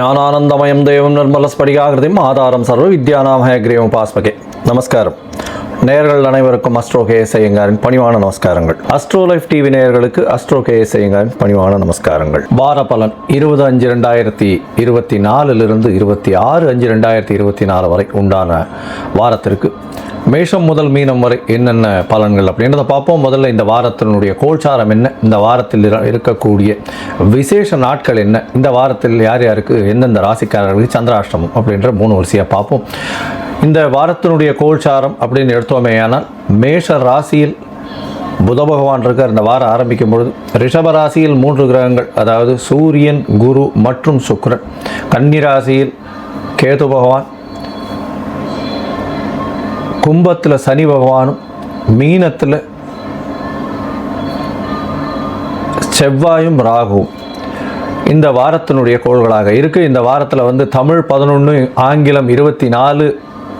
ஞானானந்தமயம் தேவம் நிர்மலஸ்படிகாகிருதிம் ஆதாரம் சர்வ வித்யாநாமய கிரீவம் பாஸ்மகே. நமஸ்காரம். நேயர்கள் அனைவருக்கும் அஸ்ட்ரோ கேஎஸ் ஐயங்காரின் பணிவான நமஸ்காரங்கள். அஸ்ட்ரோ லைஃப் டிவி நேயர்களுக்கு அஸ்ட்ரோ கேஎஸ் ஐயங்காரின் பணிவான நமஸ்காரங்கள். வார பலன் இருபது அஞ்சு ரெண்டாயிரத்தி இருபத்தி நாலுலிருந்து இருபத்தி ஆறு அஞ்சு ரெண்டாயிரத்தி இருபத்தி நாலு வரை உண்டான வாரத்திற்கு மேஷம் முதல் மீனம் வரை என்னென்ன பலன்கள் அப்படின்றத பார்ப்போம். முதல்ல இந்த வாரத்தினுடைய கோல்சாரம் என்ன? இந்த வாரத்தில் இருக்கக்கூடிய விசேஷ நாட்கள் என்ன? இந்த வாரத்தில் யார் யாருக்கு எந்தெந்த ராசிக்காரர்களுக்கு சந்திராஷ்டமம் அப்படின்ற மூணு வரிசையாக பார்ப்போம். இந்த வாரத்தினுடைய கோல்சாரம் அப்படின்னு எடுத்தோமேயானால் மேஷ ராசியில் புத பகவான் இருக்கார். இந்த வாரம் ஆரம்பிக்கும் பொழுது ரிஷப ராசியில் மூன்று கிரகங்கள் அதாவது சூரியன் குரு மற்றும் சுக்ரன் கன்னி ராசியில் கேது பகவான் கும்பத்தில் சனி பகவானும் மீனத்தில் செவ்வாயும் ராகுவும் இந்த வாரத்தினுடைய கோள்களாக இருக்குது இந்த வாரத்தில் வந்து தமிழ் பதினொன்று ஆங்கிலம் இருபத்தி நாலு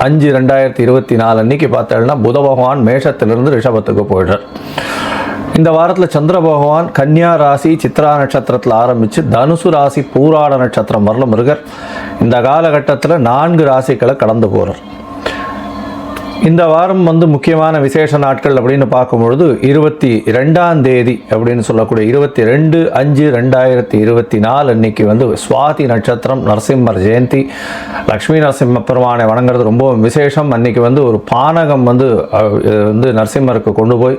அஞ்சு ரெண்டாயிரத்தி இருபத்தி நாலு அன்னைக்கு பார்த்தோம்னா புத பகவான் மேஷத்திலிருந்து ரிஷபத்துக்கு போயிடுறார். இந்த வாரத்தில் சந்திர பகவான் கன்னியா ராசி சித்ரா நட்சத்திரத்தில் ஆரம்பித்து தனுசு ராசி பூராட நட்சத்திரம் வரலும் முருகர் இந்த காலகட்டத்தில் நான்கு ராசிகளை கடந்து போகிறார் இந்த வாரம் வந்து முக்கியமான விசேஷ நாட்கள் அப்படின்னு பார்க்கும்பொழுது இருபத்தி ரெண்டாம் தேதி அப்படின்னு சொல்லக்கூடிய இருபத்தி ரெண்டு அஞ்சு ரெண்டாயிரத்தி இருபத்தி நாலு அன்னைக்கு வந்து சுவாதி நட்சத்திரம் நரசிம்மர் ஜெயந்தி லக்ஷ்மி நரசிம்ம பெருமானை வணங்குறது ரொம்ப விசேஷம். அன்னைக்கு வந்து ஒரு பானகம் வந்து வந்து நரசிம்மருக்கு கொண்டு போய்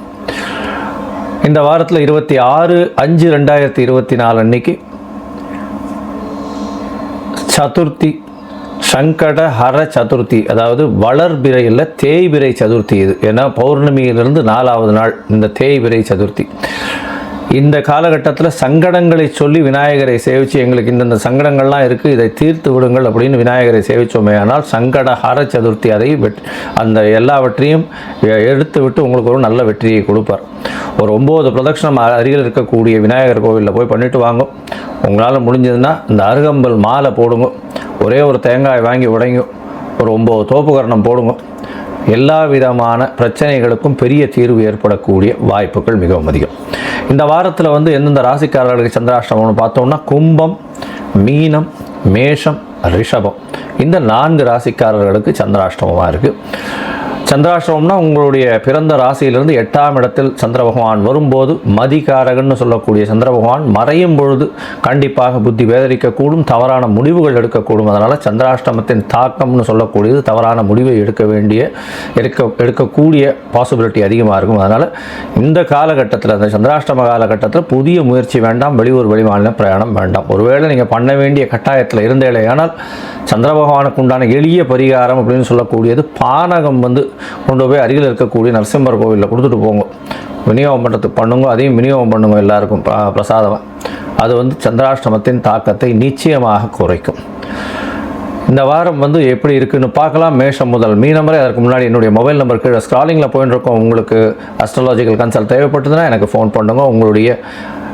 இந்த வாரத்தில் இருபத்தி ஆறு அஞ்சு ரெண்டாயிரத்தி இருபத்தி நாலு அன்னைக்கு சதுர்த்தி சங்கட ஹர சதுர்த்தி அதாவது வளர்பிறை தேய்பிரை சதுர்த்தி இது. ஏன்னா பௌர்ணமியிலிருந்து நாலாவது நாள் இந்த தேய்பிரை சதுர்த்தி. இந்த காலகட்டத்தில் சங்கடங்களை சொல்லி விநாயகரை சேவித்து எங்களுக்கு இந்தந்த சங்கடங்கள்லாம் இருக்குது இதை தீர்த்து விடுங்கள் அப்படின்னு விநாயகரை சேவித்தோமே ஆனால் சங்கட ஹர சதுர்த்தி அதை வெட் அந்த எல்லாவற்றையும் எடுத்து விட்டு உங்களுக்கு ஒரு நல்ல வெற்றியை கொடுப்பார். ஒரு ஒம்பது பிரதட்சணம் அருகில் இருக்கக்கூடிய விநாயகர் கோவிலில் போய் பண்ணிட்டு வாங்க. உங்களால் முடிஞ்சதுன்னா இந்த அருகம்பல் மாலை போடுங்க. ஒரே ஒரு தேங்காய் வாங்கி உடைங்க. ஒரு ஒம்பது தோப்புக்கரணம் போடுங்க. எல்லா விதமான பிரச்சனைகளுக்கும் பெரிய தீர்வு ஏற்படக்கூடிய வாய்ப்புகள் மிகவும் அதிகம். இந்த வாரத்தில் வந்து எந்தெந்த ராசிக்காரர்களுக்கு சந்திராஷ்டமம்னு பார்த்தோம்னா கும்பம் மீனம் மேஷம் ரிஷபம். இந்த நான்கு ராசிக்காரர்களுக்கு சந்திராஷ்டமமாக இருக்குது சந்திராஷ்டமம்னா உங்களுடைய பிறந்த ராசியிலிருந்து எட்டாம் இடத்தில் சந்திர பகவான் வரும்போது மதிகாரகன்னு சொல்லக்கூடிய சந்திர பகவான் மறையும் பொழுது கண்டிப்பாக புத்தி வேதரிக்கக்கூடும் தவறான முடிவுகள் எடுக்கக்கூடும். அதனால் சந்திராஷ்டமத்தின் தாக்கம்னு சொல்லக்கூடியது தவறான முடிவை எடுக்க வேண்டிய எடுக்க எடுக்கக்கூடிய பாசிபிலிட்டி அதிகமாக இருக்கும். அதனால் இந்த காலகட்டத்தில் அந்த சந்திராஷ்டம காலகட்டத்தில் புதிய முயற்சி வேண்டாம் வெளியூர் வெளிமாநில பிரயாணம் வேண்டாம். ஒருவேளை நீங்கள் பண்ண வேண்டிய கட்டாயத்தில் இருந்தேலே ஆனால் சந்திர பகவானுக்கு உண்டான எளிய பரிகாரம் அப்படின்னு சொல்லக்கூடியது பானகம் வந்து கொண்டு போய் அருகில் இருக்கக்கூடிய நரசிம்மர் கோவிலில் கொடுத்துட்டு போங்க. விநியோகம் பண்ணுறதுக்கு பண்ணுங்க. அதையும் விநியோகம் பண்ணுங்க எல்லாருக்கும் ப- அது வந்து சந்திராஷ்டமத்தின் தாக்கத்தை நிச்சயமாக குறைக்கும். இந்த வாரம் வந்து எப்படி இருக்குன்னு பார்க்கலாம். மேஷம் முதல் மீனம் வரை. அதற்கு முன்னாடி என்னுடைய மொபைல் நம்பர் கீழே ஸ்க்ராலிங்கில் போயின்னு இருக்கோம் உங்களுக்கு அஸ்ட்ராலாஜிக்கல் கன்சல்ட் தேவைப்பட்டதுன்னா எனக்கு ஃபோன் பண்ணுங்க. உங்களுடைய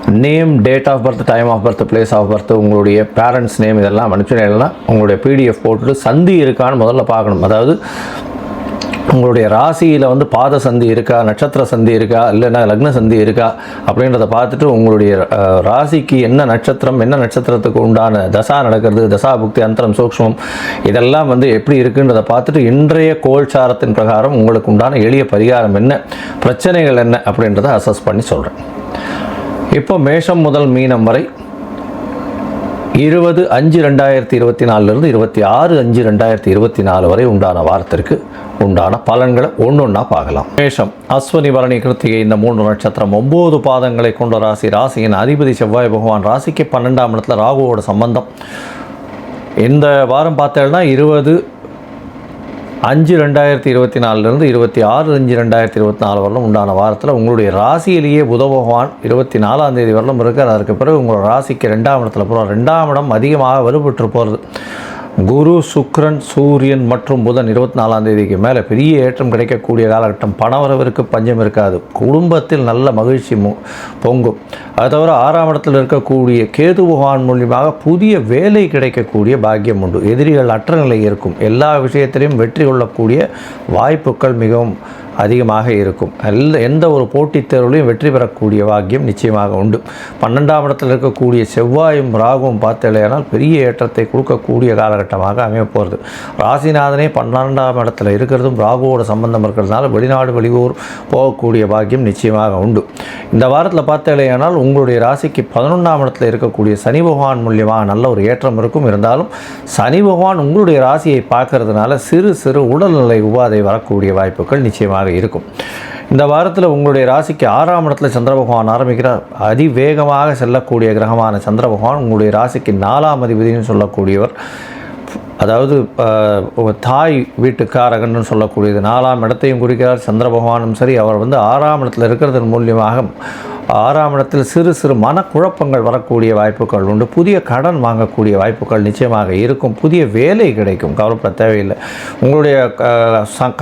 name date of birth time of birth place of birth உங்களுடைய பேரண்ட்ஸ் நேம் இதெல்லாம் அனுப்பிச்சுனா உங்களுடைய பிடிஎஃப் போட்டுட்டு சந்தி இருக்கான்னு முதல்ல பார்க்கணும். அதாவது உங்களுடைய ராசியில் வந்து பாத சந்தி இருக்கா நட்சத்திர சந்தி இருக்கா இல்லைன்னா லக்ன சந்தி இருக்கா அப்படின்றத பார்த்துட்டு உங்களுடைய ராசிக்கு என்ன நட்சத்திரம் என்ன நட்சத்திரத்துக்கு உண்டான தசா நடக்கிறது தசா புக்தி அந்தரம் சூக்ஷ்மம் இதெல்லாம் வந்து எப்படி இருக்குன்றதை பார்த்துட்டு இன்றைய கோல்சாரத்தின் பிரகாரம் உங்களுக்கு உண்டான எளிய பரிகாரம் என்ன பிரச்சனைகள் என்ன அப்படின்றத அசஸ் பண்ணி சொல்கிறேன் இப்போ மேஷம் முதல் மீனம் வரை இருபது அஞ்சு ரெண்டாயிரத்தி இருபத்தி நாலுலேருந்து இருபத்தி ஆறு அஞ்சு ரெண்டாயிரத்தி இருபத்தி நாலு வரை உண்டான வாரத்திற்கு உண்டான பலன்களை ஒன்று ஒன்றா பார்க்கலாம். மேஷம். அஸ்வனி பரணி கிருத்திகை இந்த மூன்று நட்சத்திரம் ஒம்பது பாதங்களை கொண்ட ராசி. ராசியின் அதிபதி செவ்வாய் பகவான் ராசிக்கு பன்னெண்டாம் இடத்துல ராகுவோட சம்பந்தம். இந்த வாரம் பார்த்தேன்னா இருபது அஞ்சு ரெண்டாயிரத்தி இருபத்தி நாலுலேருந்து இருபத்தி ஆறு அஞ்சு ரெண்டாயிரத்தி இருபத்தி நாலு வரலும் உண்டான வாரத்தில் உங்களுடைய ராசியிலேயே புத பகவான் இருபத்தி நாலாம் தேதி வரலும் இருக்கார். அதற்கு பிறகு உங்களோட ராசிக்கு ரெண்டாம் இடத்துல போகிறோம் ரெண்டாம் இடம் அதிகமாக வலுப்பட்டு போகிறது குரு சுக்ரன் சூரியன் மற்றும் புதன் இருபத்தி நாலாம் தேதிக்கு மேலே பெரிய ஏற்றம் கிடைக்கக்கூடிய காலகட்டம். பணவரவிற்கு பஞ்சம் இருக்காது. குடும்பத்தில் நல்ல மகிழ்ச்சி பொங்கும். அது தவிர ஆறாம் இடத்தில் இருக்கக்கூடிய கேது பகவான் மூலியமாக புதிய வேலை கிடைக்கக்கூடிய பாக்கியம் உண்டு. எதிரிகள் அற்ற நிலை இருக்கும். எல்லா விஷயத்திலையும் வெற்றி கொள்ளக்கூடிய வாய்ப்புகள் மிகவும் அதிகமாக இருக்கும். எல்லா எந்த ஒரு போட்டித் தேர்வுலையும் வெற்றி பெறக்கூடிய வாக்கியம் நிச்சயமாக உண்டு. பன்னெண்டாம் இடத்தில் இருக்கக்கூடிய செவ்வாயும் ராகுவும் பார்த்தலையானால் பெரிய ஏற்றத்தை கொடுக்கக்கூடிய காலகட்டமாக அமையப்போகிறது. ராசிநாதனே பன்னெண்டாம் இடத்துல இருக்கிறதும் ராகுவோட சம்பந்தம் இருக்கிறதுனால வெளிநாடு வெளியூர் போகக்கூடிய பாக்கியம் நிச்சயமாக உண்டு. இந்த வாரத்தில் பார்த்தலையானால் உங்களுடைய ராசிக்கு பதினொன்றாம் இடத்துல இருக்கக்கூடிய சனி பகவான் மூலியமாக நல்ல ஒரு ஏற்றம் இருக்கும். இருந்தாலும் சனி பகவான் உங்களுடைய ராசியை பார்க்கறதுனால சிறு சிறு உடல்நிலை உபாதை வரக்கூடிய வாய்ப்புகள் நிச்சயமாக இருக்கும். இந்த வாரத்தில் உங்களுடைய ராசிக்கு ஆறாம் இடத்துல சந்திர பகவான் ஆரம்பிக்கிறார். அதிவேகமாக செல்லக்கூடிய கிரகமான சந்திர பகவான் உங்களுடைய ராசிக்கு நாலாம் அதிபதினு சொல்லக்கூடியவர். அதாவது தாய் வீட்டுக்காரகன்னு சொல்லக்கூடியது. நாலாம் இடத்தையும் குறிக்கிறார். சந்திர பகவானும் சரி அவர் வந்து ஆறாம் இடத்துல இருக்கிறதன் மூலியமாக ஆறாம் இடத்தில் சிறு சிறு மனக்குழப்பங்கள் வரக்கூடிய வாய்ப்புகள் உண்டு. புதிய கடன் வாங்கக்கூடிய வாய்ப்புகள் நிச்சயமாக இருக்கும். புதிய வேலை கிடைக்கும். கவலைப்பட தேவையில்லை. உங்களுடைய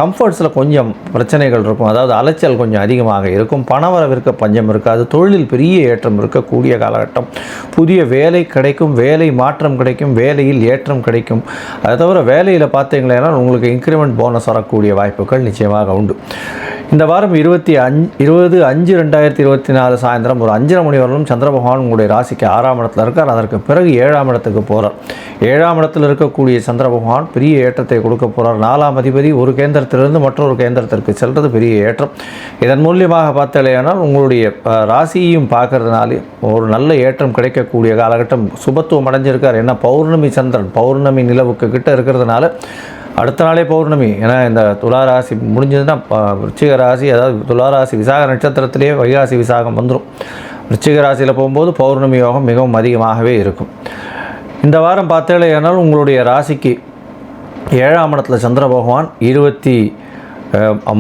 கம்ஃபர்ட்ஸில் கொஞ்சம் பிரச்சனைகள் இருக்கும். அதாவது அலைச்சல் கொஞ்சம் அதிகமாக இருக்கும். பணவரவிற்கு பஞ்சம் இருக்காது தொழிலில் பெரிய ஏற்றம் இருக்கக்கூடிய காலகட்டம். புதிய வேலை கிடைக்கும். வேலை மாற்றம் கிடைக்கும். வேலையில் ஏற்றம் கிடைக்கும். அதை தவிர வேலையில் பார்த்தீங்களேன்னா உங்களுக்கு இன்க்ரிமெண்ட் போனஸ் வரக்கூடிய வாய்ப்புகள் நிச்சயமாக உண்டு. இந்த வாரம் இருபத்தி அஞ்சு இருபது அஞ்சு ரெண்டாயிரத்தி இருபத்தி நாலு சாயந்தரம் ஒரு அஞ்சரை மணி வரலும் சந்திர பகவான் உங்களுடைய ராசிக்கு ஆறாம் இடத்துல இருக்கார். அதற்கு பிறகு ஏழாம் இடத்துக்கு போகிறார் ஏழாம் இடத்தில் இருக்கக்கூடிய சந்திர பகவான் பெரிய ஏற்றத்தை கொடுக்க போகிறார் நாலாம் அதிபதி ஒரு கேந்திரத்திலிருந்து மற்றொரு கேந்திரத்திற்கு செல்வது பெரிய ஏற்றம். இதன் மூலியமாக பார்த்தாலேயானால் உங்களுடைய ராசியையும் பார்க்கறதுனாலே ஒரு நல்ல ஏற்றம் கிடைக்கக்கூடிய காலகட்டம் சுபத்துவம் அடைஞ்சிருக்கார். என்ன பௌர்ணமி சந்திரன் பௌர்ணமி நிலவுக்கு கிட்ட இருக்கிறதுனால அடுத்த நாளே பௌர்ணமி. ஏன்னா இந்த துலா ராசி முடிஞ்சதுன்னா விருச்சிக ராசி அதாவது துலா ராசி விசாக நட்சத்திரத்திலேயே வைகாசி விசாகம் வந்துடும் விருச்சிக ராசியில் போகும்போது பௌர்ணமி யோகம் மிகவும் அதிகமாகவே இருக்கும். இந்த வாரம் பார்த்தேனால் உங்களுடைய ராசிக்கு ஏழாம் இடத்துல சந்திர பகவான் இருபத்தி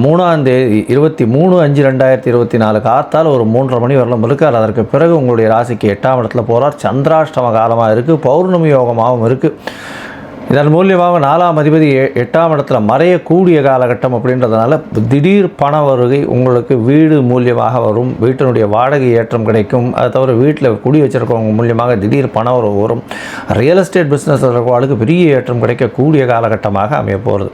மூணாம் தேதி இருபத்தி மூணு அஞ்சு ரெண்டாயிரத்தி இருபத்தி நாலு காத்தால் ஒரு மூன்றரை மணி வரலாம் இருக்கார். அதற்கு பிறகு உங்களுடைய ராசிக்கு எட்டாம் இடத்துல போகிறார் சந்திராஷ்டம காலமாக இருக்குது பௌர்ணமி யோகமாகவும் இருக்குது இதன் மூலியமாக நாலாம் அதிபதி எ- எட்டாம் இடத்துல மறையக்கூடிய காலகட்டம் அப்படின்றதுனால திடீர் பண வருகை உங்களுக்கு வீடு மூலியமாக வரும் வீட்டினுடைய வாடகை ஏற்றம் கிடைக்கும். அதை தவிர வீட்டில் குடி வச்சுருக்கவங்க மூலியமாக திடீர் பண வரவு வரும். ரியல் எஸ்டேட் பிஸ்னஸ் இருக்கிறவங்களுக்கு பெரிய ஏற்றம் கிடைக்கக்கூடிய காலகட்டமாக அமைய போகிறது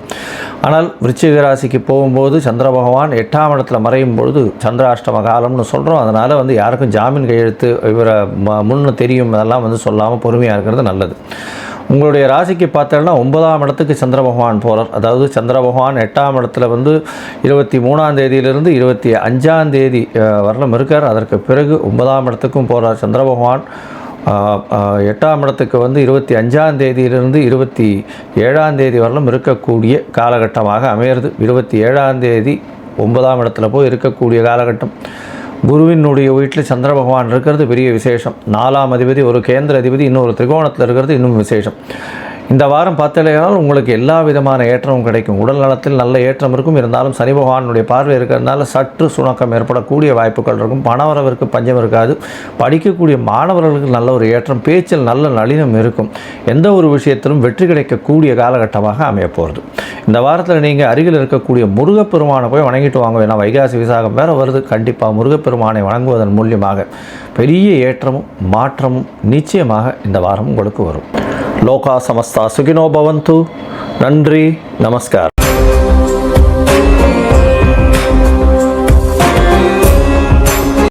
ஆனால் விருச்சிக ராசிக்கு போகும்போது சந்திர பகவான் எட்டாம் இடத்துல மறையும் பொழுது சந்திராஷ்டம காலம்னு சொல்கிறோம் அதனால் வந்து யாருக்கும் ஜாமீன் கையெழுத்து இவரை ம- முன்னு தெரியும் அதெல்லாம் வந்து சொல்லாமல் பொறுமையாக இருக்கிறது நல்லது. உங்களுடைய ராசிக்கு பார்த்தோன்னா ஒன்பதாம் இடத்துக்கு சந்திர பகவான் போகிறார் அதாவது சந்திர பகவான் எட்டாம் இடத்துல வந்து இருபத்தி மூணாம் தேதியிலிருந்து இருபத்தி அஞ்சாம் தேதி வரலும் இருக்கார். அதற்கு பிறகு ஒன்பதாம் இடத்துக்கும் போகிறார் சந்திர பகவான். எட்டாம் இடத்துக்கு வந்து இருபத்தி அஞ்சாம் தேதியிலிருந்து இருபத்தி ஏழாம் தேதி வரலும் இருக்கக்கூடிய காலகட்டமாக அமையிறது. இருபத்தி ஏழாம் தேதி ஒன்பதாம் இடத்துல போய் இருக்கக்கூடிய காலகட்டம். குருவினுடைய வீட்டில் சந்திர பகவான் இருக்கிறது பெரிய விசேஷம். நாலாம் அதிபதி ஒரு கேந்திர அதிபதி இன்னொரு திரிகோணத்தில் இருக்கிறது இன்னும் விசேஷம். இந்த வாரம் பார்த்தலையானால் உங்களுக்கு எல்லா விதமான ஏற்றமும் கிடைக்கும். உடல் நலத்தில் நல்ல ஏற்றம் இருக்கும். இருந்தாலும் சனி பகவானுடைய பார்வை இருக்கிறதுனால சற்று சுணக்கம் ஏற்படக்கூடிய வாய்ப்புகள் இருக்கும். பணவரவிற்கு பஞ்சம் இருக்காது. படிக்கக்கூடிய மாணவர்களுக்கு நல்ல ஒரு ஏற்றம் பேச்சில் நல்ல நளினம் இருக்கும். எந்த ஒரு விஷயத்திலும் வெற்றி கிடைக்கக்கூடிய காலகட்டமாக அமைய போகிறது இந்த வாரத்தில் நீங்கள் அருகில் இருக்கக்கூடிய முருகப்பெருமானை போய் வணங்கிட்டு வாங்க. ஏன்னா வைகாசி விசாகம் வேறு வருது. கண்டிப்பாக முருகப்பெருமானை வணங்குவதன் மூலியமாக பெரிய ஏற்றமும் மாற்றமும் நிச்சயமாக இந்த வாரம் உங்களுக்கு வரும். லோகா சமஸ்தா சுகினோ பவந்து நன்றி நமஸ்கார்